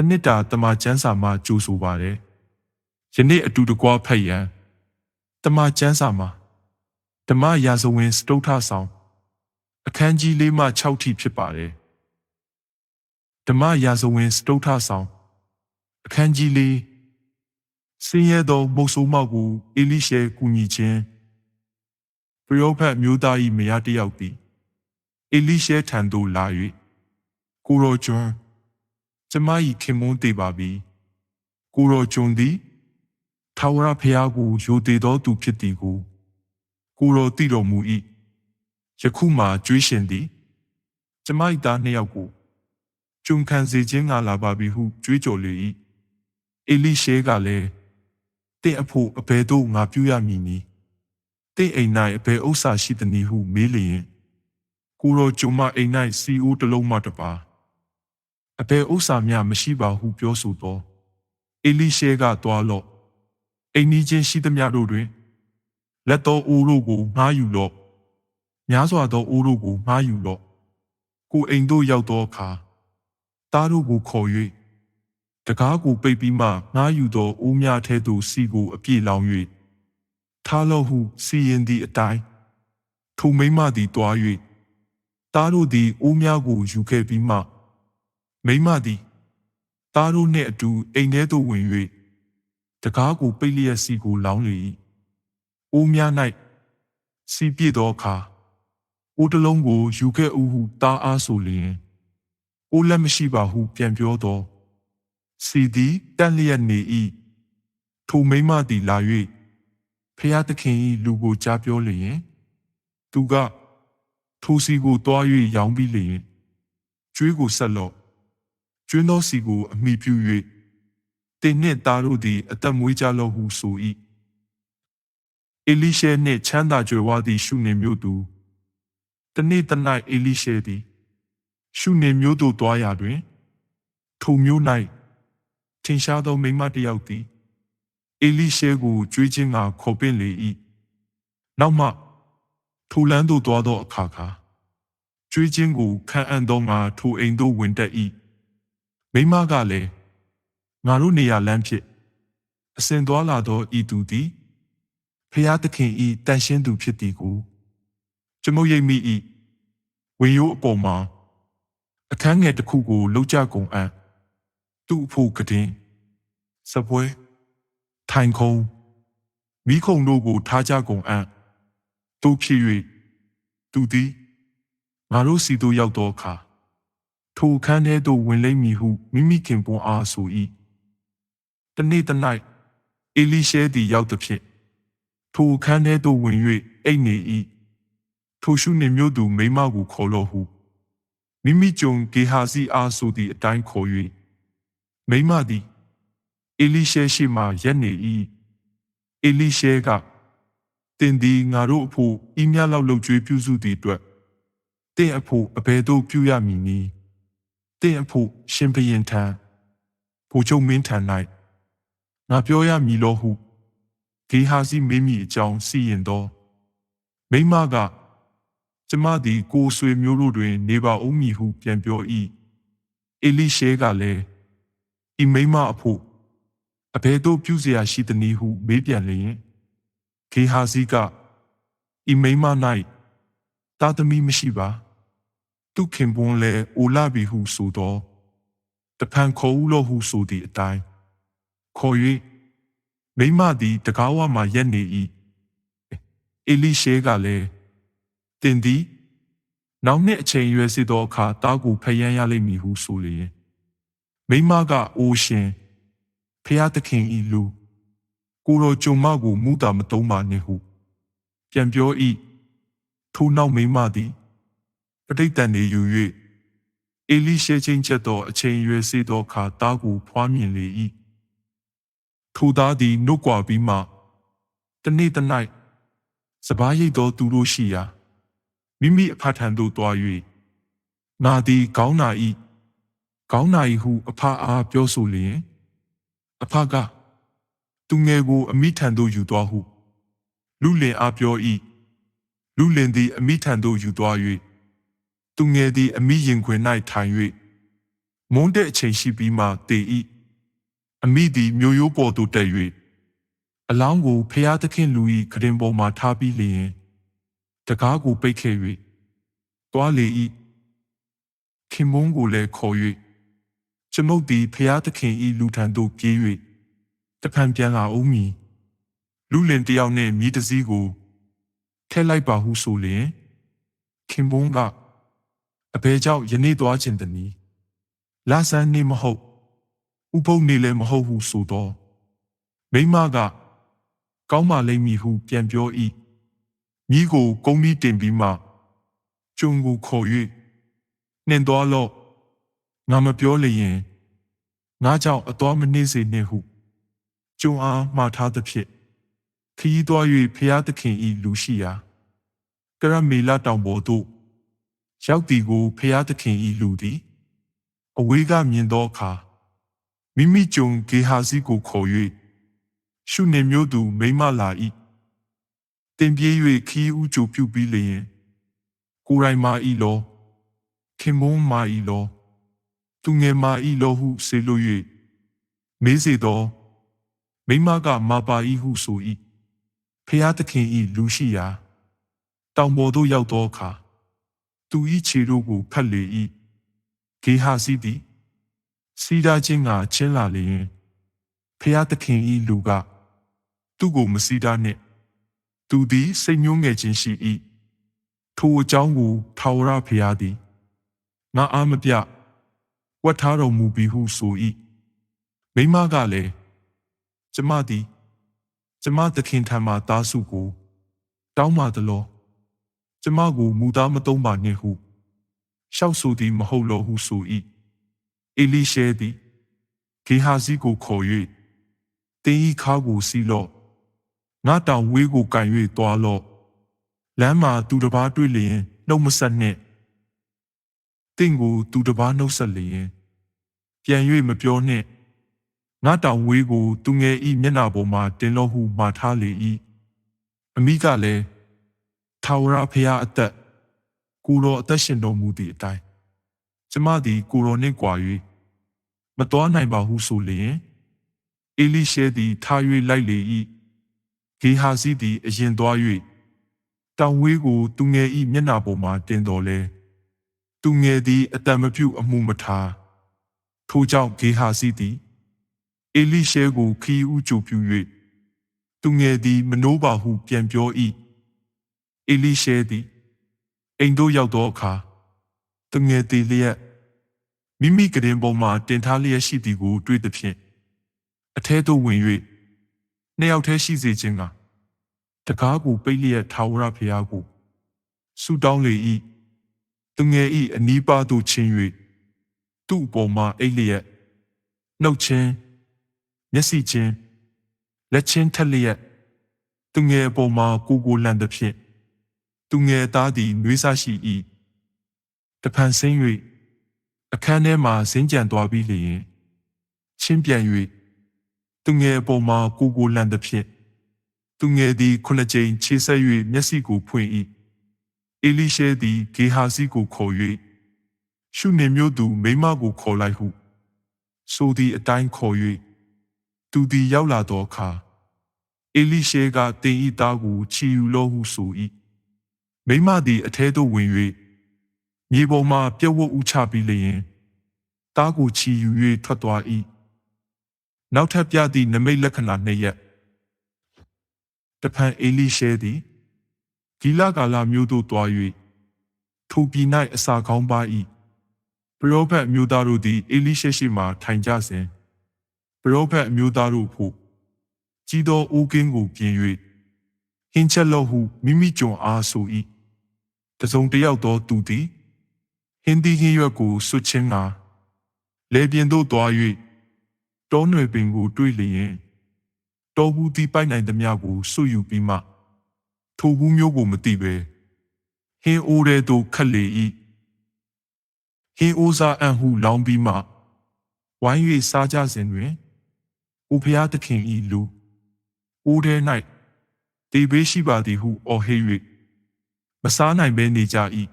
တနစ်တာတမချန်းစာမှာကြိုးဆိုပါတယ်ယနေ့အတူတကွဖတ်ရန်တမချန်းစာမှာဓမ္မရာဇဝင်စတုထဆောင်အခန်းကြီး၄မှ6ထိဖြစ်ပါတယ်ဓမ္မရာဇဝင်စတုထဆောင်အခန်းကြီး၄ဆင်းရဲသောမုတ်ဆိုးမောက်ကိုအေလိရှဲကူညီခြင်းပရောဖက်မျိုးသား၏မယားတစ်ယောက်သည်အေလိရှဲထံသို့လာ၍ကိုရောကျွန်း ကျမ၏ခင်မွန်းတည်ပါပြီကိုရောကျွန်းသည်ထာဝရဘုရားကိုယိုတည်သောသူဖြစ်သည်ကို ကိုရောသိတော်မူ၏ယခုမှကြွေးရှင်သည်ကျမ၏သားနှစ်ယောက်ကိုကျုံခံစေခြင်းငါလာပါပြီဟုကြွေးကြော်လေ၏အေလိရှဲကလည်းတင့်အဖို့အဘယ်သို့ငါပြုရမည်နည်းတင့်အိမ်၌အဘယ်ဥစ္စာရှိသနည်းဟုမေးလျင်ကိုရောကျုံမအိမ်၌စီအိုးတစ်လုံးမှတပါ အဘယ်ဥစ္စာမျှမရှိပါဟုပြောဆိုသောအေလိရှဲကတွားလော့အိမ်နီးချင်းရှိသမျှတို့တွင်လက်တော်အိုးတို့ကိုငှားယူလော့များစွာသောအိုးတို့ကိုငှားယူလော့ကိုအိမ်တို့ရောက်သောအခါသားတို့ကိုခေါ်၍တကားကိုပိတ်ပြီးမှငှားယူသောအိုးများထဲသို့စီကိုအပြည့်လောင်း၍ထားလော့ဟုစီရင်သည့်အတိုင်းထိုမိမ့်မသည်တွား၍သားတို့သည်အိုးများကိုယူခဲ့ပြီးမှ မိမ့်မသည်သားတို့နှင့်အတူအိမ်ထဲသို့ဝင်၍တကားကိုပိတ်လျက်စီကိုလောင်းလေ၏အိုးများ၌စီပြည့်သောအခါအိုးတစ်လုံးကိုယူခဲ့ဦးဟုတားအားဆိုလျင်အိုးလက်မရှိပါဟု ပြန်ပြောသောစီသည်တန့်လျက်နေ၏ထိုမိမသည်လာ၍ဖျားသခင်၏လူကိုကြားပြောလျင် သူကထိုစီကိုတွား၍ရောင်းပြီးလျင်ကျွေးကိုဆက်လော့ ကျွင်းသောစီကိုအမိပြု၍တင်နှင့်သားတို့သည် အသက်မွေးကြလော့ဟုဆို၏အေလိရှဲနှင့်ချမ်းသာကြွယ်ဝသည့်ရှုနေမျိုးသူတနေ့တ၌အေလိရှဲသည် ရှုနေမျိုးသို့တွားရာတွင်ထိုမျိုး၌ထင်ရှားသောမိန်းမတစ်ယောက်သည်အေလိရှဲကိုကြွေးခြင်းကခေါ်ပင့်လေ၏နောက်မှထိုလန်းသို့တွားသောအခါခါကြွေးခြင်းကိုခံအံ့သောငါထိုအိမ်သို့ဝင်တက်၏ မိန်းမကလည်းငါတို့နေရာလမ်းဖြစ်အစဉ်သွားလာသောဤသူသည်ဖျားသခင်ဤတန်ရှင်းသူဖြစ်သည်ကိုကျွန်ုပ်ရိပ်မိ၏ဝေရိုးအပေါ်မှာအခန်းငယ်တစ်ခုကိုလှုပ်ကြကုန်အံ့သူ့အဖို့ကတင်စပွဲထိုင်ခုံမိခုံတို့ကိုထားကြကုန်အံ့သူဖြစ်၍သူသည်ငါတို့စီသို့ရောက်သောအခါ ထိုအခန်းထဲသို့ဝင်လိမ့်မည်ဟုမိမိခင်ပွန်းအားဆို၏တနေ့တ၌အေလိရှဲသည်ရောက်သည်ဖြင့်ထိုအခန်းထဲသို့ဝင်၍အိတ်နေ၏ထိုရှုနေမျိုးသူမိမကိုခေါ်လော့ဟုမိမိကြုံဂေဟာစီအားဆိုသည့်အတိုင်းခေါ်၍မိမသည်အေလိရှဲရှိမှရက်နေ၏အေလိရှဲကတင်သည်ငါတို့အဖို့ဤမြလောက်လှုပ်ကြွေးပြုစုသည့်အတွက်တင့်အဖို့အဘယ်သို့ပြုရမည်နည်း တင့်အဖို့ရှင်ဘရင်ထံဘိုလ်ချုပ်မင်းထံ၌ငါပြောရမည်လောဟုဂေဟာစီမင်းမိအကြောင်းစီရင်သောမိမကကျမသည်ကိုဆွေမျိုးတို့တွင် နေပါဦးမည်ဟုပြန်ပြော၏အေလိရှဲကလည်းဤမိမအဖို့အဘယ်သို့ပြုเสียရှိသနည်းဟုမေးပြန်လျင်ဂေဟာစီကဤမိမ၌တာသမီမရှိပါ သူခင်ပွန်းလည်းအိုလာပြီဟုဆိုသောတဖန်ခေါ်ဦးလို့ဟုဆိုသည့်အတိုင်းခေါ်၍မိမသည်တကားဝမှရက်နေ၏အေလိရှဲကလည်းတင်သည်နောက်နှစ်အချိန်ရွယ်စေသောအခါတားကိုဖယံရလိမ့်မည်ဟုဆိုလျင်မိမကအိုရှင်ဖျားသခင်ဤလူကိုရောကြုံမကိုမူတာမတုံးပါနှင့်ဟု ပြန်ပြော၏ထိုနောက်မိမသည် ပဋိသန္ဓေယူ၍အေလိရှဲချင်းချက်သောအချိန်ရွယ်စေသောအခါတားကိုဖွားမြင်လေ၏ထိုသားသည်နှုတ်ကွာပြီးမှတနေ့တ၌စပားရိတ်သောသူတို့ရှိရာမိမိအဖထံသို့တွား၍ငါသည်ကောင်းနာ၏ကောင်းနာ၏ဟုအဖအားပြောဆိုလျင်အဖကသူငယ်ကိုအမိထံသို့ယူသွားဟု လူလင်အားပြော၏လူလင်သည်အမိထံသို့ယူသွား၍ သူငယ်သည်အမိရင်ခွင်၌ထိုင်၍မုန်းတဲ့အချိန်ရှိပြီးမှတေဤအမိသည်မျိုးရိုးပေါ်သို့တက်၍အလောင်းကိုဖျားသခင်လူ၏ခရင်ပေါ်မှထားပြီးလျင်တကားကိုပိတ်ခဲ့၍တွားလေဤခင်မုန်းကိုလည်းခေါ်၍ကျွန်ုပ်သည်ဖျားသခင်၏လူထံသို့ပြေး၍တဖန်ပြန်လာဦးမည်လူလင်တယောက်နှင့်မြည်တစည်းကိုထဲလိုက်ပါဟုဆိုလျင်ခင်မုန်းက အဘဲကြောင့်ယနေ့သွားခြင်းတနည်းလာဆန်းနေမဟုတ်ဥပုပ်နေလည်းမဟုတ်ဟုဆိုတော့မိမက ကောင်းပါလိမ့်မည်ဟုပြန်ပြော၏မိကိုကုန်းပြီးတင်ပြီးမှကျုံကိုခေါ်၍နှင်သွားလော့ငါမပြောလျင်ငါကြောင့်အတော်မနှိမ့်စေနှင့်ဟုကျုံအားမှားထားသဖြင့်ခရီးသွား၍ဖျားသခင်၏လူရှိရာကရမေလာတောင်ပေါ်သို့ ရောက်သည်ကိုဖျားသခင်၏လူသည်အဝေးကမြင်သောအခါမိမိကြုံဂေဟာစီကိုခေါ်၍ရှုနေမျိုးသူမိမ့်မလာ၏တင်ပြေး၍ခီးဥကြိုပြုပြီးလျင်ကိုယ်တိုင်မာ၏လောခင်မုန်းမာ၏လောသူငယ်မာ၏လောဟုဆေလို့၍မေးစေသောမိမကမာပါ၏ဟုဆို၏ဖျားသခင်၏လူရှိရာတောင်ပေါ်သို့ရောက်သောအခါ သူ၏ခြေတို့ကိုဖတ်လေ၏ဂေဟာစီသည်စီဒါချင်းကချင်းလာလျင်ဖျားသခင်၏လူက သူ့ကိုမစီဒါနှင့် သူသည်စိတ်ညှိုးငယ်ခြင်းရှိ၏ထိုအကြောင်းကိုထာဝရဖျားသည်ငါအားမပြဝတ်ထားတော်မူပြီးဟုဆို၏မိမကလည်းကျမသည် ကျမသခင်ထံမှသားစုကို တောင်းပါသလော ကျမကိုမူသားမသုံးပါနှင့်ဟုရှောက်ဆိုသည်မဟုတ်လောဟုဆို၏အေလိရှဲသည်ဂေဟာဇီကိုခေါ်၍တင်းဤခါကိုစီးလော့ငါတောင်ဝေးကိုကန်၍သွားလော့လမ်းမှာသူတစ်ပါးတွေ့လျင်နှုတ်မဆက်နှင့်တင့်ကိုသူတစ်ပါးနှုတ်ဆက်လျင်ပြန်၍မပြောနှင့်ငါတောင်ဝေးကိုသူငယ်ဤမျက်နာပေါ်မှာတင်လို့ဟုမှာထားလေ၏အမိကလည်း ထာဝရဖျားအသက်ကိုတော်အသက်ရှင်တော်မူသည့်အတိုင်းကျမသည်ကိုတော်နှင့်ကြွာ၍မတော်နိုင်ပါဟုဆိုလျင်အေလိရှဲသည်ထား၍လိုက်လေ၏ဂေဟာစီသည်အရင်သွား၍တောင်ဝေးကိုသူငယ်ဤမျက်နာပေါ်မှာတင်တော်လဲသူငယ်သည်အတံမပြုတ်အမှုမထားထိုကြောင့်ဂေဟာစီသည်အေလိရှဲကိုခီးဥကြိုပြု၍သူငယ်သည်မနိုးပါဟုပြန်ပြော၏ အေလိရှဲသည်အိမ်သို့ရောက်သောအခါသူငယ်သည်လျက်မိမိကရင်ပေါ်မှတင်ထားလျက်ရှိသည်ကိုတွေ့သဖြင့်အထဲသို့ဝင်၍နှစ်ယောက်တည်းရှိစေခြင်းကတကားကိုပိတ်လျက်ထာဝရဘုရားကိုဆုတောင်းလေ၏သူငယ်၏အနီးပါးသို့ချင်း၍သူ့အပေါ်မှအိတ်လျက်နှုတ်ချင်းမျက်စိချင်းလက်ချင်းထက်လျက်သူငယ်အပေါ်မှကိုကိုလန့်သဖြင့် သူငယ်သားသည်နှွေးစားရှိ၏တဖန်ဆင်း၍အခန်းထဲမှဇင်းကြံသွားပြီးလျင်ချင်းပြန်၍သူငယ်အပေါ်မှာကိုကိုလန့်သဖြင့်သူငယ်သည်ခုနှစ်ကြိမ်ခြေဆက်၍မျက်စိကိုဖွင့်၏အေလိရှဲသည်ဂေဟာစီကိုခေါ်၍ရှုနေမျိုးသူမိမကိုခေါ်လိုက်ဟု ဆိုသည်အတိုင်းခေါ်၍သူသည်ရောက်လာသောအခါအေလိရှဲကတင်ဤသားကိုချီယူလို့ဟုဆို၏ မိမသည်အထဲသို့ဝင်၍မြေပေါ်မှပြုတ်ဝတ်ဥချပြီးလျင်သားကိုချီယူ၍ထွက်သွား၏နောက်ထပ်ပြသည့်နမိတ်လက္ခဏာနှစ်ရက်တဖန်အေလိရှဲသည်ဂီလကာလမျိုးသို့တွား၍ထိုပြည်၌အစာကောင်းပါ၏ပရောဖက်မျိုးသားတို့သည်အေလိရှဲရှိမှထိုင်ကြစဉ်ပရောဖက်မျိုးသားတို့ဖို့ကြီးသောအိုးကင်းကိုပြင်၍ဟင်းချက်လို့ဟုမိမိကြုံအားဆို၏ တစုံတယောက်သောသူသည်ဟင်းသီးဟင်းရွက်ကိုဆွချင်းကာလေပြင်းသို့တွား၍တောနွယ်ပင်ကိုတွေးလျင်တောဘူးတီးပိုက်နိုင်သမျှကိုစွယူပြီးမှထိုဘူးမျိုးကိုမသိပဲဟင်းအိုးတဲ့သို့ခတ်လေ၏ဟင်းအိုးစားအံ့ဟုလောင်းပြီးမှဝိုင်း၍စားကြစဉ်တွင်ဥဖျားသခင်၏လူအိုးထဲ၌တေဘေးရှိပါသည်ဟုအော်ဟစ်၍ မစားနိုင်ဘဲနေကြ၏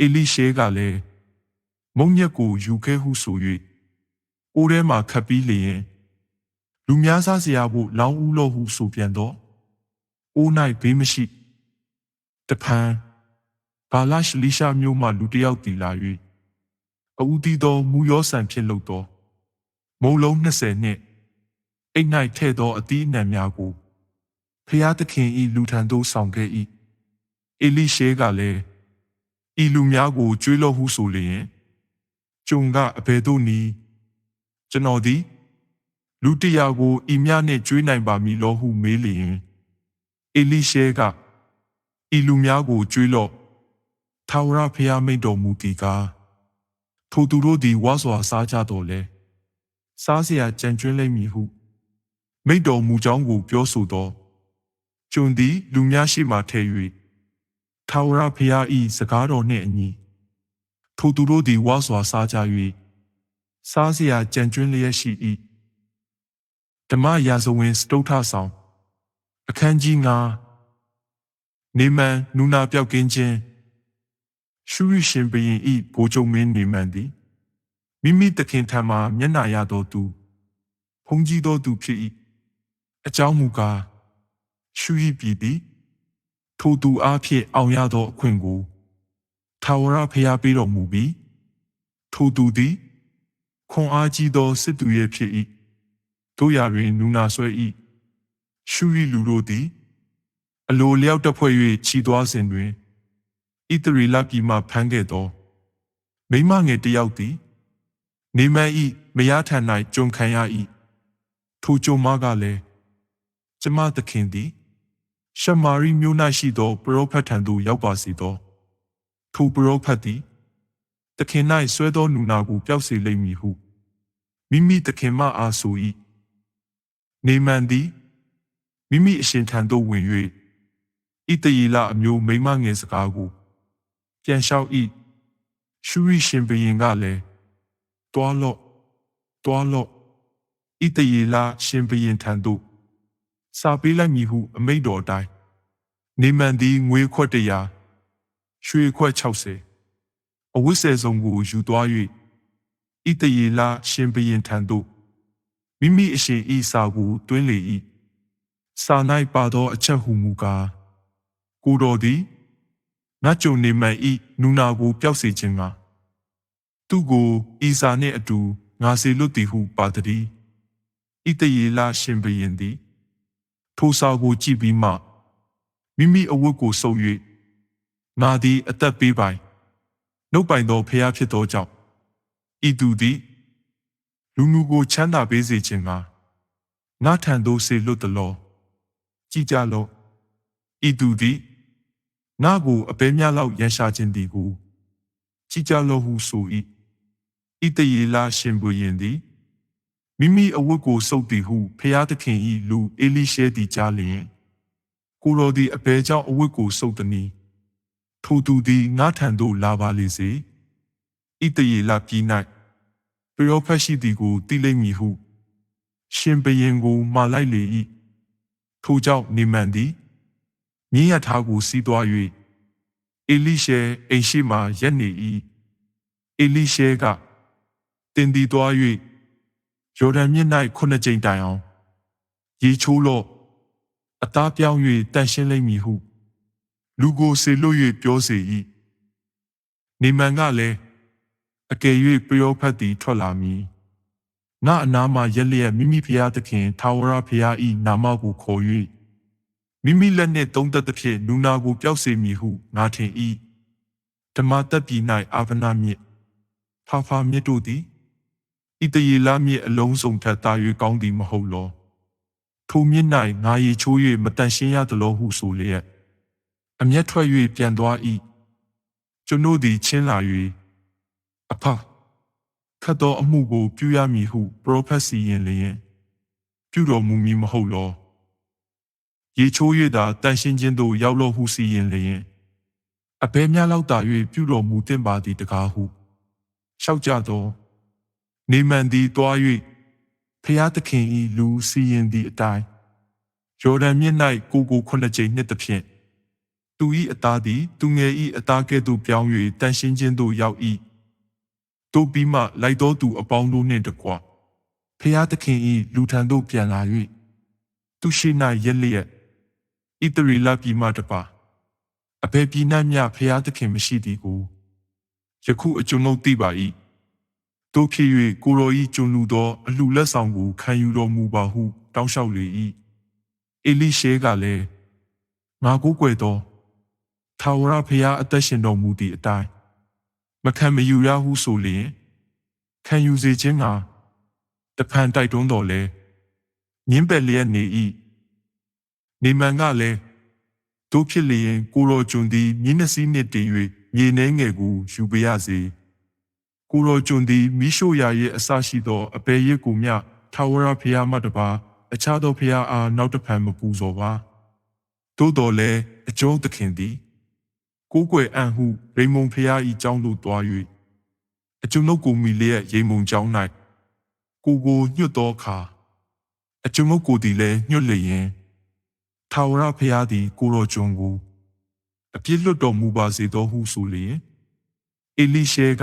အေလိရှဲကလည်းမုံညက်ကိုယူခဲ့ဟုဆို၍အိုးထဲမှခတ်ပြီးလျင်လူများစားစရာဖို့လောင်းဦးလို့ဟုဆိုပြန်တော့အိုး၌ဘေးမရှိတဖန်ဘာလရှလီရှာမျိုးမှလူတစ်ယောက်တည်လာ၍အူတီသောမူရောဆန်ဖြစ်လို့သောမုံလုံး20နှင့်အိတ်၌ထဲ့သောအသီးအနှံများကိုဖျားသခင်ဤလူထံသို့ဆောင်ခဲ့၏ အေလိရှဲကလည်းဤလူများကိုကြွေးလို့ဟုဆိုလျင်ကျုံကအဘယ်သို့နည်းကျွန်တော်သည်လူတရာကိုဤမြနှင့်ကြွေးနိုင်ပါမည်လောဟုမေးလျင်အေလိရှဲကဤလူများကိုကြွေးလို့ထာဝရဘုရားမိန့်တော်မူသည်ကားထိုသူတို့သည်ဝါစွာစားကြတော်လဲစားเสียကြံကျွင်းလိမ့်မည်ဟုမိန့်တော်မူကြောင်းကိုပြောဆိုသောကျွန်သည်လူများရှိမှထဲ၍ ထာဝရဘုရား၏စကားတော်နှင့်အညီထိုသူတို့သည်ဝါစွာစားကြ၍စားစရာကြံကျွင်းလျက်ရှိ၏ဓမ္မရာဇဝင်စတုထဆောင်အခန်းကြီး9နေမန်နူနာပြောက်ကင်းခြင်းရှုရရှင်ဘရင်ဤဘိုးချုပ်မင်းနေမန်သည်မိမိတခင်ထံမှမျက်နာရသောသူဖုံးကြီးသောသူဖြစ်၏အကြောင်းမူကားရှု၏ပြည်သည် ထိုသူအားဖြင့်အောင်ရသောအခွင့်ကိုထာဝရဘုရားပေးတော်မူပြီးထိုသူသည်ခွန်အားကြီးသောစစ်သူရဲ့ဖြစ်၏တို့ရာတွင်နူနာဆွဲ၏ရှုရလူတို့သည် အလိုလျောက်တဖွဲ့၍ခြီသွားစဉ်တွင်ဣတရီလပြည်မှဖမ်းခဲ့သော မိမငယ်တယောက်သည် နေမန်ဤမယားထံ၌ကြုံခံရ၏ထိုကြုံမကလည်းကျမသခင်သည် ရှမာရိမြို့၌ရှိသော ပရောဖက်ထံသို့ရောက်ပါစေသောထိုပရောဖက်သည်သခင်၌ဆွဲသောနူနာကိုပျောက်စေလိမ့်မည်ဟုမိမိသခင်မအားဆို၏နေမန်သည်မိမိအရှင်ထံသို့ဝင်၍ဣတယေလအမျိုးမိမငယ်စကားကိုပြန်လျှောက်၏ရှုရိရှင်ဘရင်ကလည်းတွားလော့တွားလော့ဣတယေလရှင်ဘရင်ထံသို့ စာပေးလိုက်မည်ဟုအမိန့်တော်အတိုင်းနေမန်သည်ငွေခွက်တရာရွှေခွက်60အဝတ်ဆယ်စုံကိုယူသွား၍ဣတယေလရှင်ဘရင်ထံသို့မိမိအရှင်ဤစာကိုတွင်းလေ၏စာ၌ပါသောအချက်ဟုမူကားကိုတော်သည်ငါကြုံနေမှန်ဤနူနာကိုပျောက်စေခြင်းကသူ့ကိုဤစာနှင့်အတူငါစေလွတ်သည်ဟုပါတည်းဣတယေလရှင်ဘရင်သည် ထိုစာကိုကြည့်ပြီးမှမိမိအဝတ်ကိုဆုပ်၍ငါသည်အသက်ပေးပိုင်နှုတ်ပိုင်သောဖျားဖြစ်သောကြောင့်ဤသူသည်လူမှုကိုချမ်းသာပေးစေခြင်းကငါထံသို့စေလွတ်သလောကြည်ကြလောဤသူသည်ငါကိုအပဲများလောက်ရန်ရှာခြင်းသည်ကိုကြည်ကြလောဟုဆို၏ဣတယေလရှင်ဘုရင်သည် မိမိအဝတ်ကိုစုပ်သည်ဟုဖျားသခင်၏လူအေလိရှဲသည်ကြားလျင်ကိုတော်သည်အဘယ်ကြောင့်အဝတ်ကိုစုပ်သနည်းထိုသူသည်ငါထံသို့လာပါလေစေဣတယေလပြည်၌ပရောဖက်ရှိသည်ကိုသိလိမ့်မည်ဟုရှင်ဘရင်ကိုမှားလိုက်လေ၏ထိုကြောင့်နေမန်သည်မြင်းရထားကိုစီးသွား၍အေလိရှဲအိမ်ရှိမှရက်နေ၏အေလိရှဲကတင်ဒီသွား၍ ယော်ဒန်မြစ်၌ခုနှစ်ကြိမ်တိုင်အောင်ရေချိုးလော့အသားပြောင်း၍တန်ရှင်းလိမ့်မည်ဟု လူကိုစေလွတ်၍ပြောစေ၏နေမန်ကလည်းအကယ်၍ပယောဖတ်သည်ထွက်လာမည်ငါအနားမှရက်လျက်မိမိဖျားသခင်ထာဝရဖျား၏နာမကိုခေါ်၍မိမိလက်နှင့်သုံးသက်သဖြင့်နူနာကိုပျောက်စေမည်ဟုငါထင်၏ဓမ္မတက်ပြည်၌အာဗနာမြစ်ဖာဖာမြစ်တို့သည် ဣတယေလမြစ်အလုံးစုံထက်သာ၍ကောင်းသည်မဟုတ်လောထိုမြစ်၌ငါရေချိုး၍မတန်ရှင်းရသလိုဟုဆိုလျက်အမျက်ထွက်၍ပြန်သွား၏ကျွန်ုပ်သည်ချင်းလာ၍အဖခတ်သောအမှုကိုပြုရမည်ဟုပရောဖက်စီရင်လျင်ပြုတော်မူမည်မဟုတ်လောရေချိုး၍သာတန်ရှင်းခြင်းသို့ရောက်လို့ဟုစီရင်လျင်အဘဲများလောက်သာ၍ပြုတော်မူသင့်ပါသည်တကားဟုလျှောက်ကြသော နေမန်သည်တွား၍ဖျားသခင်၏လူစီရင်သည့်အတိုင်းယော်ဒန်မြစ်၌ကိုကိုခုနှစ်ကြိမ်နှစ်သဖြင့်သူ၏အသားသည်သူငယ်၏အသားကဲ့သို့ပြောင်း၍တန်ရှင်းခြင်းသို့ရောက်၏တို့ပြီးမှလိုက်တော်သူအပေါင်းတို့နှင့်တကွဖျားသခင်ဤလူထံသို့ပြန်လာ၍သူရှိ၌ရက်လျက်ဣတရီလပြည်မှတပါအဘယ်ပြည်၌မျှဖျားသခင်မရှိသည်ကိုယခုအကျွန်ုပ်သိပါ၏ တို့ဖြစ်၍ကိုရောဤကျွန်လူသောအလှလက်ဆောင်ကိုခံယူတော်မူပါဟုတောင်းလျှောက်လေ၏အေလိရှဲကလည်းငါကိုးကွယ်သောထာဝရဖျားအသက်ရှင်တော်မူသည့်အတိုင်းမခံမယူရဟုဆိုလျင်ခံယူစေခြင်းကတဖန်တိုက်တွန်းတော်လဲညင်းပက်လျက်နေ၏နေမန်ကလည်းတို့ဖြစ်လျင်ကိုရောကျွန်သည်မြင်းနှစီးနှင့်တည်၍မြေနှဲငယ်ကိုယူပါရစေ ကိုရောကျွန်သည်မိရှုရာ၏အစရှိသောအပေရစ်ကိုမျှထာဝရဘုရားမှတပါအခြားသောဘုရားအားနောက်တဖန်မပူဇော်ပါသို့တော်လည်းအကျုံးသခင်သည်ကိုးကွယ်အံ့ဟုရိမုန်ဘုရား၏ကြောင်းသို့သွား၍အကျွန်ုပ်ကိုမိလျက်ရိမုန်ကြောင်း၌ကိုကိုညွတ်သောအခါအကျွန်ုပ်ကိုသည်လည်းညွတ်လျင်ထာဝရဘုရားသည်ကိုရောကျွန်ကိုအပြစ်လွတ်တော်မူပါစေသောဟုဆိုလျင်အေလိရှဲက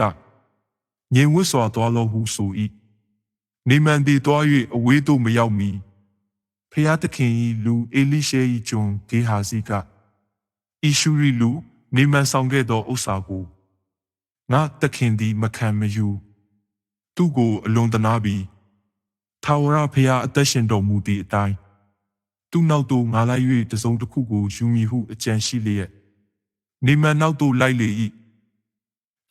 ငြိမ်ဝတ်စွာသွားလောဟုဆို၏နေမန်သည်သွား၍အဝေးသို့မရောက်မီဖျားသခင်၏လူအေလိရှဲ၏ကျွန်ဂေဟာစီကဣရှုရီလူနေမန်ဆောင်ခဲ့သောဥစ္စာကိုငါသခင်သည်မခံမယူသူ့ကိုအလွန်တနာပြီးထာဝရဖျားအသက်ရှင်တော်မူသည့်အတိုင်းသူ့နောက်သို့ငါလိုက်၍တစုံတစ်ခုကိုယူမည်ဟုအကြံရှိလျက်နေမန်နောက်သို့လိုက်လေ၏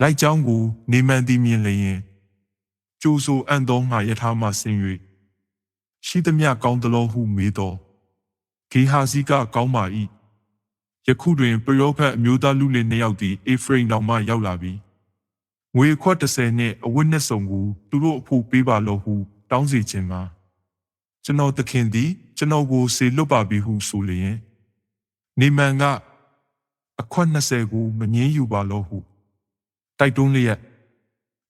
လိုက်ကြောင်းကိုနေမန်သည်မြင်လျင်ကြိုးဆိုအံ့သောငါယထာမှဆင်း၍ရှိသမျှကောင်းသလိုဟုမေးတော်ဂေဟာစီကကောင်းပါ၏ယခုတွင်ပရောဖက်အမျိုးသားလူလင်နှစ်ယောက်သည်အေဖရိမ်တော်မှရောက်လာပြီးငွေခွက်30နှင့်အဝတ်နှစ်စုံကိုသူတို့အဖို့ပေးပါလို့ဟုတောင်းစီခြင်းမှာကျွန်တော်သခင်သည် ကျွန်တော်ကိုစေလွတ်ပါပြီဟုဆိုလျင်နေမန်ကအခွက်20ကိုမငင်းယူပါလို့ဟု တိုက်တွန်းလျက်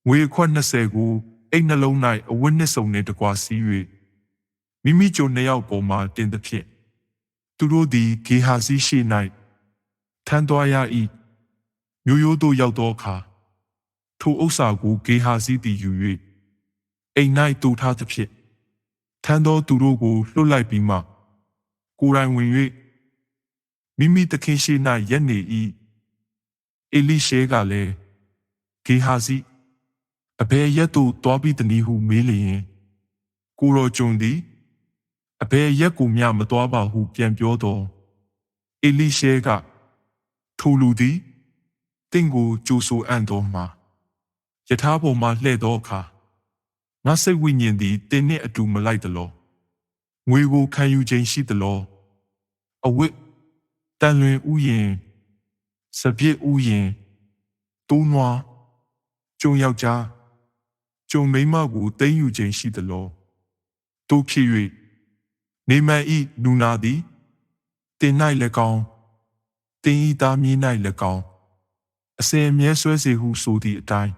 ငွေခွက်20ကိုအိတ်နှလုံး၌အဝတ်နှစ်စုံနှင့်တကွာစီး၍မိမိကြုံနှစ်ယောက်ပေါ်မှတင်သဖြင့်သူတို့သည်ဂေဟာစီရှိ၌ထမ်းသွားရ၏မျိုးရိုးတို့ရောက်သောအခါထိုဥစ္စာကိုဂေဟာစီသည်ယူ၍အိမ်၌တူထားသဖြင့်ထမ်းသောသူတို့ကိုလွှတ်လိုက်ပြီးမှကိုယ်တိုင်ဝင်၍မိမိသခင်ရှိ၌ရက်နေ၏အေလိရှဲကလည်း ဂေဟာစီအဘယ်ရက်သို့တွားပြီးတနည်းဟုမေးလျင်ကိုရောဂျွန်သည်အဘယ်ရက်ကိုမျှမတွားပါဟုပြန်ပြောတော်အေလိရှဲကထိုလူသည်တင့်ကိုကြိုးဆိုအံ့တော်မှာယထာပေါ်မှလှဲ့သောအခါငါစိတ်ဝိညာဉ်သည်တင်းနှင့်အတူမလိုက်သလောငွေကိုခံယူခြင်းရှိသလောအဝတ်တန်လွင်ဥယင်စပြစ်ဥယင်တိုးနွား ကျုံယောက်ျားကျုံမိန်းမကိုသိမ်းယူခြင်းရှိသလောတို့ဖြစ်၍နေမန်ဤလူနာသည်တင်၌၎င်းတင်ဤသားမြေး၌၎င်းအစင်အမြဲဆွဲစေဟုဆိုသည့်အတိုင်း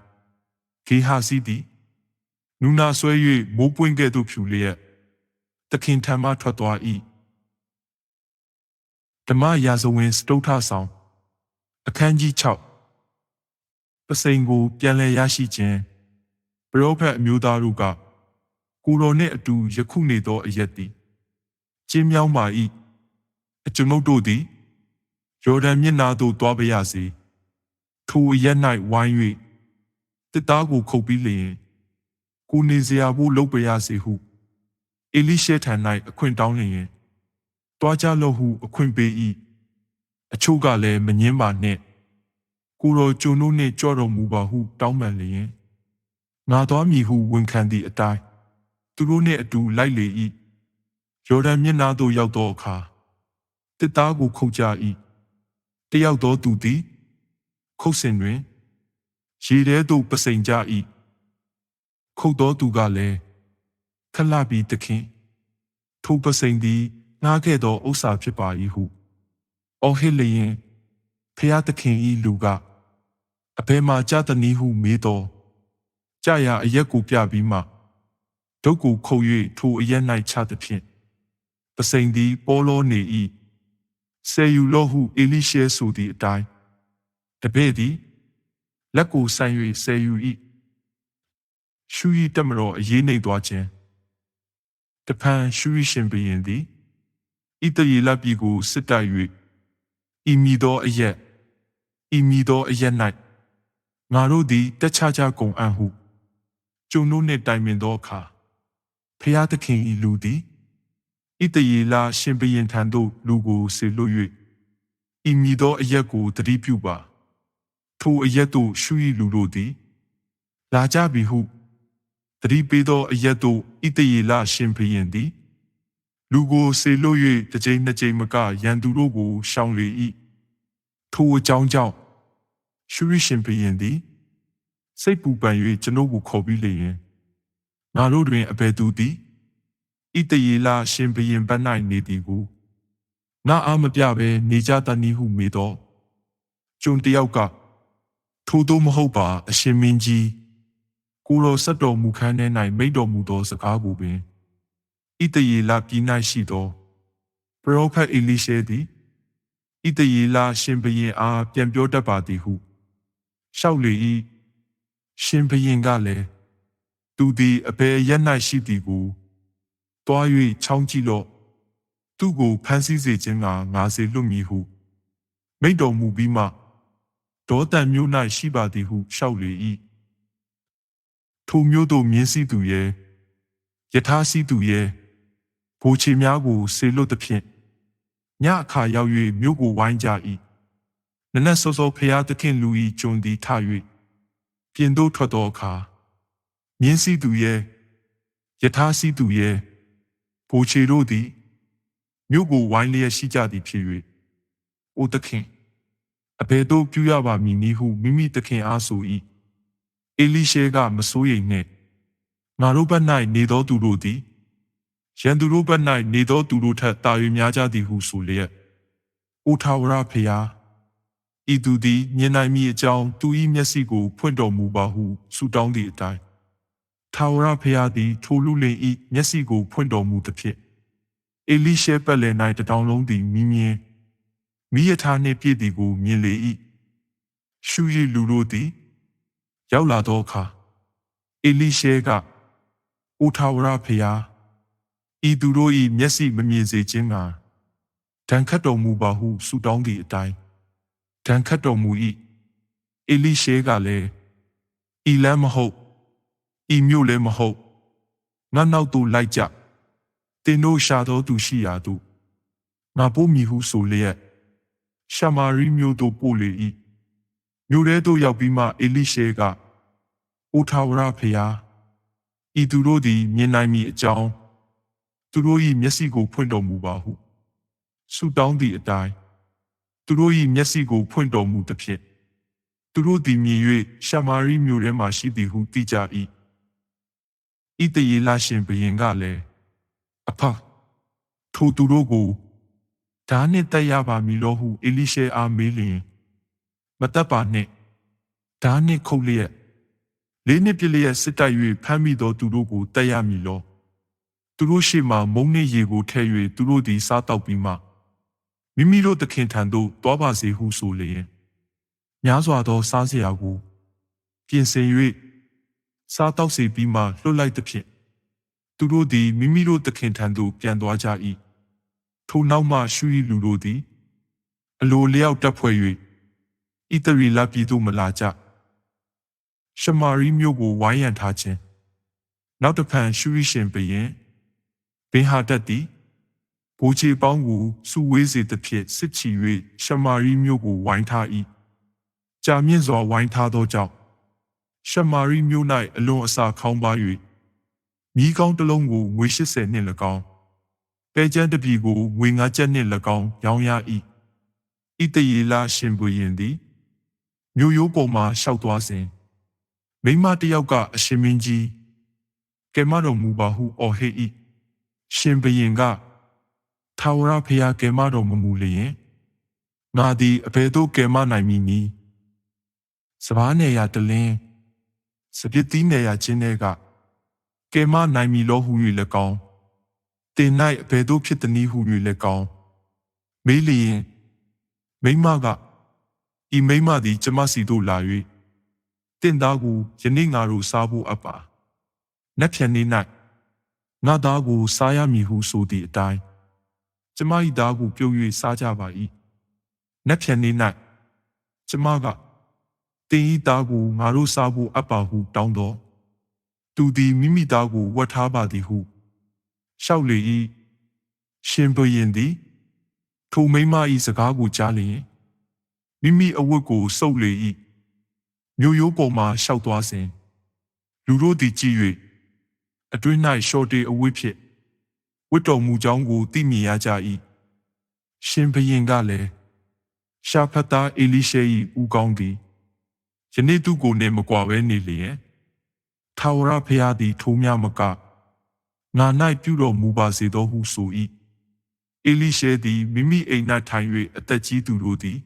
ဂေဟာစီသည်နူနာဆွဲ၍မိုးပွင့်ကဲ့သို့ဖြူလျက်သခင်ထံမှထွက်သွား၏ဓမ္မရာဇဝင်စတုထဆောင်အခန်းကြီး6 ပစိန်ကို ပြန်လည်ရရှိခြင်းပရောဖက်အမျိုးသားတို့ကကိုတော်နှင့်အတူယခုနေသောအရက်သည်ကျင်းမြောင်းပါ၏အကျွန်ုပ်တို့သည်ယော်ဒန်မြစ်နာသို့သွားပါရစေထိုအရက်၌ဝိုင်း၍တစ်သားကိုခုတ်ပြီးလျင်ကိုနေစရာဖို့လုပ်ပါရစေဟုအေလိရှဲထံ၌အခွင့်တောင်းလျင်တွားကြလို့ဟုအခွင့်ပေး၏အချို့ကလည်းမငင်းပါနှင့် ကိုတော်ကျွန်တို့နှင့်ကြော့တော်မူပါဟုတောင်းပန်လျင်ငါသွားမည်ဟုဝန်ခံသည့်အတိုင်းသူတို့နှင့်အတူလိုက်လေ၏ယော်ဒန်မြစ်နာသို့ရောက်သောအခါတစ်သားကိုခုတ်ကြ၏တယောက်သောသူသည် ခုတ်စဉ်တွင်ရေထဲသို့ပစိန်ကြ၏ခုတ်သောသူကလည်းခလပြီးသခင်ထိုပစိန်သည်ငားခဲ့သောဥစ္စာဖြစ်ပါ၏ဟုအော်ဟစ်လျင်ဖျားသခင်၏လူက အဘယ်မှာကြသနည်းဟုမေးတော်ကြရအရက်ကိုပြပြီးမှဒုတ်ကိုခုတ်၍ထိုအရက်၌ချသဖြင့်ပစိန်သည်ပေါ်လောနေ၏ဆယ်ယူလောဟုအေလိရှဲဆိုသည့်အတိုင်းတပည့်သည်လက်ကိုဆိုင်၍ဆယ်ယူ၏ရှူရီတက်မတော်အရေးနှိပ်သွားခြင်းတဖန်ရှူရီရှင်ဘရင်သည်ဣတရီလပြည်ကိုစစ်တိုက်၍ဤမည်သောအရက်ဤမည်သောအရက်၌ ငါတို့သည်တက်ချကြကုန်အံ့ဟုကျုံတို့နှင့်တိုင်ပင်သောအခါဖျားသခင်ဤလူသည်ဣတရီလရှင်ဘရင်ထံသို့လူကိုဆေလွတ်၍ဤမည်သောအရက်ကိုတတိပြုပါထိုအရက်တို့ရှူရီလူတို့သည် လာကြပြီဟုတတိပေးသောအရက်တို့ဣတယေလရှင်ဘုရင်သည် လူကိုဆေလို့၍တစ်ကြိမ်နှစ်ကြိမ်မကရန်သူတို့ကိုရှောင်လေ၏ထိုအကြောင်းကြောင့် ရှူရရှင်ဘုရင်သည်စိတ်ပူပန်၍ကျွန်ုပ်ကိုခေါ်ပြီးလေရင်ငါတို့တွင်အဘယ်သူသည်ဣတယေလရှင်ဘုရင်ဘက်၌နေသည်ကိုငါအားမပြဘဲနေကြတနည်းဟုမေတော့ကျွန်တယောက်ကထို့သောမဟုတ်ပါအရှင်မင်းကြီးကိုတော်ဆက်တော်မူခန်းထဲ၌မိတ်တော်မူသောစကားကိုပင်ဣတယေလပြည်၌ရှိသောပရောဖက်အေလိရှဲသည်ဣတယေလရှင်ဘုရင်အားပြန်ပြောတတ်ပါသည်ဟု လျှောက်လေ၏ရှင်ဘုရင်ကလည်းသူသည်အဘယ်ရက်၌ရှိသည်ကိုတွား၍ချောင်းကြည့်လော့သူကိုဖမ်းဆီးစေခြင်းကငါစေလွတ်မည်ဟု မိတ်တော်မူပြီးမှဒေါတန်မျိုး၌ရှိပါသည်ဟုလျှောက်လေ၏ထိုမျိုးတို့မြင်းစည်းသူရဲ့ယထာစည်းသူရဲ့ဘိုးချေများကိုဆေလွတ်သဖြင့်ညအခါရောက်၍မြို့ကိုဝိုင်းကြ၏ နနက်စောစောဖျားသခင်လူ၏ဂျွန်သည်ထ၍ပြင်သို့ထွက်သောအခါမြင်းစည်းသူရဲ့ယထာစည်းသူရဲ့ဘိုးချေတို့သည်မြို့ကိုဝိုင်းလျက်ရှိကြသည်ဖြစ်၍အိုသခင်အဘယ်သို့ပြုရပါမည်နည်းဟုမိမိသခင်အားဆို၏အေလိရှဲကမစိုးရိမ်နှင့်ငါတို့ဘက်၌နေသောသူတို့သည်ရန်သူတို့ဘက်၌နေသောသူတို့ထက်တာ၍များကြသည်ဟုဆိုလျက်အိုထာဝရဖျား ဤသူသည်မြင်နိုင်မည်အကြောင်းသူ၏မျက်စိကိုဖွင့်တော်မူပါဟုဆုတောင်းသည့်အတိုင်းထာဝရဖျားသည် ထိုလူလင်၏မျက်စိကိုဖွင့်တော်မူသဖြင့်အေလိရှဲပက်လည်၌တတောင်လုံးသည်မြင်းမြင်းမိယထာနှင့်ပြည့်သည်ကိုမြင်လေ၏ရှူရည်လူတို့သည် ရောက်လာသောအခါအေလိရှဲကအိုထာဝရဖျားဤသူတို့၏မျက်စိမမြင်စေခြင်းကဒဏ်ခတ်တော်မူပါဟုဆုတောင်းသည့်အတိုင်း ဒဏ်ခတ်တော်မူ၏အေလိရှဲကလည်းဤလမ်းမဟုတ်ဤမြို့လည်းမဟုတ်ငါနောက်သို့လိုက်ကြတင်တို့ရှာတော်သူရှိရာသို့ငါပို့မည်ဟုဆိုလျက်ရှမာရိမြို့သို့ပို့လေ၏မြို့ထဲသို့ရောက်ပြီးမှအေလိရှဲကအိုထာဝရဖျားဤသူတို့သည်မြင်နိုင်မည်အကြောင်းသူတို့၏မျက်စိကိုဖွင့်တော်မူပါဟုဆုတောင်းသည့်အတိုင်း သူတို့၏မျက်စိကိုဖွင့်တော်မူသဖြင့်သူတို့သည်မြင်၍ရှမာရိမြို့ထဲမှရှိသည်ဟုသိကြ၏ဣတယေလရှင်ဘုရင်ကလည်းအဖထိုသူတို့ကိုဓာနှင့်တက်ရပါမည်လို့ဟုအေလိရှဲအားမေးလျင်မတက်ပါနှင့်ဓာနှင့်ခုတ်လျက်လေးနှစ်ပြည့်လျက်စစ်တိုက်၍ဖမ်းမိသောသူတို့ကိုတက်ရမည်လို့သူတို့ရှေ့မှမုံနှင့်ရေကိုထဲ၍သူတို့သည်စားတောက်ပြီးမှ မိမိတို့သခင်ထံသို့တွားပါစေဟုဆိုလျင်များစွာသောစားစရာကိုပြင်ဆင်၍စားတောက်စေပြီးမှလွတ်လိုက်သဖြင့်သူတို့သည်မိမိတို့သခင်ထံသို့ပြန်သွားကြ၏ထိုနောက်မှရှူ၏လူတို့သည် အလိုလျောက်တက်ဖွဲ့၍ဣတရီလပြည်သို့မလာကြရှမာရိမြို့ကိုဝိုင်းရံထားခြင်းနောက်တစ်ဖန်ရှူရိရှင်ဘရင်ဘင်ဟာတက်သည် ဘိုးချေပေါင်းကိုစုဝေးစေသဖြင့်စစ်ချီ၍ရှမာရိမြို့ကိုဝိုင်းထား၏ကြာမြင့်စွာဝိုင်းထားသောကြောင့်ရှမာရိမြို့၌အလွန်အစာခေါင်းပါ၍မိကောင်းတစ်လုံးကိုငွေ80နှင့်၎င်းပဲကျန်းတစ်ပြည်ကိုငွေ9ကျပ်နှင့်၎င်းရောင်းရ၏ဣတယေလရှင်ဘုရင်သည်မြို့ရိုးပေါ်မှရှောက်သွားစဉ်မိမတယောက်ကအရှင်မင်းကြီးကဲမတော်မူပါဟုအော်ဟစ်၏ရှင်ဘုရင်က ထာဝရဖျားကဲမတော်မမူလျင်ငါသည်အဘယ်သို့ကဲမနိုင်မည်နည်းစပားနယ်ရတလင်းစပစ်သီးနယ်ရချင်းတွေကကဲမနိုင်မည်လို့ဟူ၍၎င်းတင်၌အဘယ်သို့ဖြစ်သည်နည်းဟူ၍၎င်းမေးလျင်မိမကဤမိမသည်ကျမစီသို့လာ၍တင့်သားကိုယနေ့ငါတို့စားဖို့အပ်ပါနက်ဖြန်နေ့၌ငါသားကိုစားရမည်ဟုဆိုသည့်အတိုင်း ကျမ၏သားကိုပြုတ်၍စားကြပါ၏နက်ဖြန်နေ့၌ကျမကတင်ဤသားကိုငါတို့စားဖို့အပ်ပါဟုတောင်းတော်သူသည်မိမိသားကိုဝတ်ထားပါသည်ဟုလျှောက်လေ၏ရှင်ဘုရင်သည်ထိုမိန်းမ၏စကားကိုကြားလျင်မိမိအဝတ်ကိုစုပ်လေ၏မြို့ရိုးပေါ်မှရှောက်သွားစဉ်လူတို့သည်ကြည့်၍အတွင်း၌ရှော့တေအဝတ်ဖြင့် ဝတ်တော်မူကြောင်းကိုသိမြင်ရကြ၏ရှင်ဘုရင်ကလည်းရှာဖတ်သားအေလိရှေ၏ဦးကောင်းသည်ယနေ့သူကိုနေမကွာဘဲနေလျင်ထာဝရဘုရားသည် ထိုးများမကငါ၌ပြုတော်မူပါစေသောဟုဆို၏အေလိရှေသည်မိမိအိမ်၌ထိုင်၍အသက်ကြီးသူတို့သည်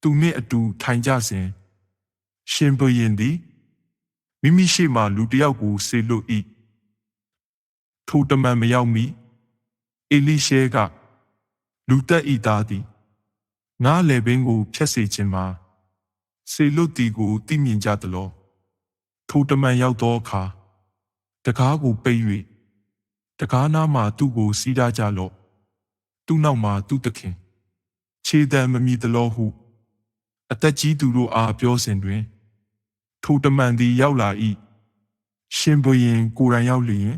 သူနှင့်အတူထိုင်ကြစဉ်ရှင်ဘုရင်သည်မိမိရှိမှလူတစ်ယောက်ကိုဆေလွတ်၏ ထိုတမန်မရောက်မီအေလိရှေကလူတက်ဤသားသည်ငါလေပင်ကိုဖျက်စေခြင်းမှာဆေလွတ်သည်ကိုသိမြင်ကြသလောထိုတမန်ရောက်သောအခါတကားကိုပိတ်၍တကားနားမှသူ့ကိုစီးထားကြလော့သူ့နောက်မှာသူ့သခင်ခြေတံမမီသလောဟုအသက်ကြီးသူတို့အားပြောစဉ်တွင်ထိုတမန်သည်ရောက်လာ၏ရှင်ဘုရင်ကိုယ်တိုင်ရောက်လျင်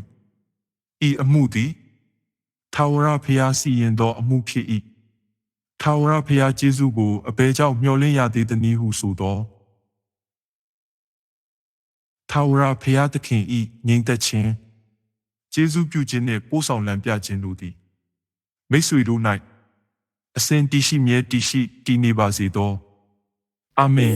ဤအမှုသည်ထာဝရဘုရားစီရင်သောအမှုဖြစ်၏ထာဝရဘုရားကျေးဇူးကိုအဘယ်ကြောင့်မျှော်လင့်ရသေးသနည်းဟုဆိုသောထာဝရဘုရားသခင်ဤငြိမ်သက်ခြင်းကျေးဇူးပြုခြင်းနှင့်ပို့ဆောင်လံပြခြင်းတို့သည်မိတ်ဆွေတို့၌အစဉ်တည်ရှိမြဲတည်ရှိတည်နေပါစေသောအာမင်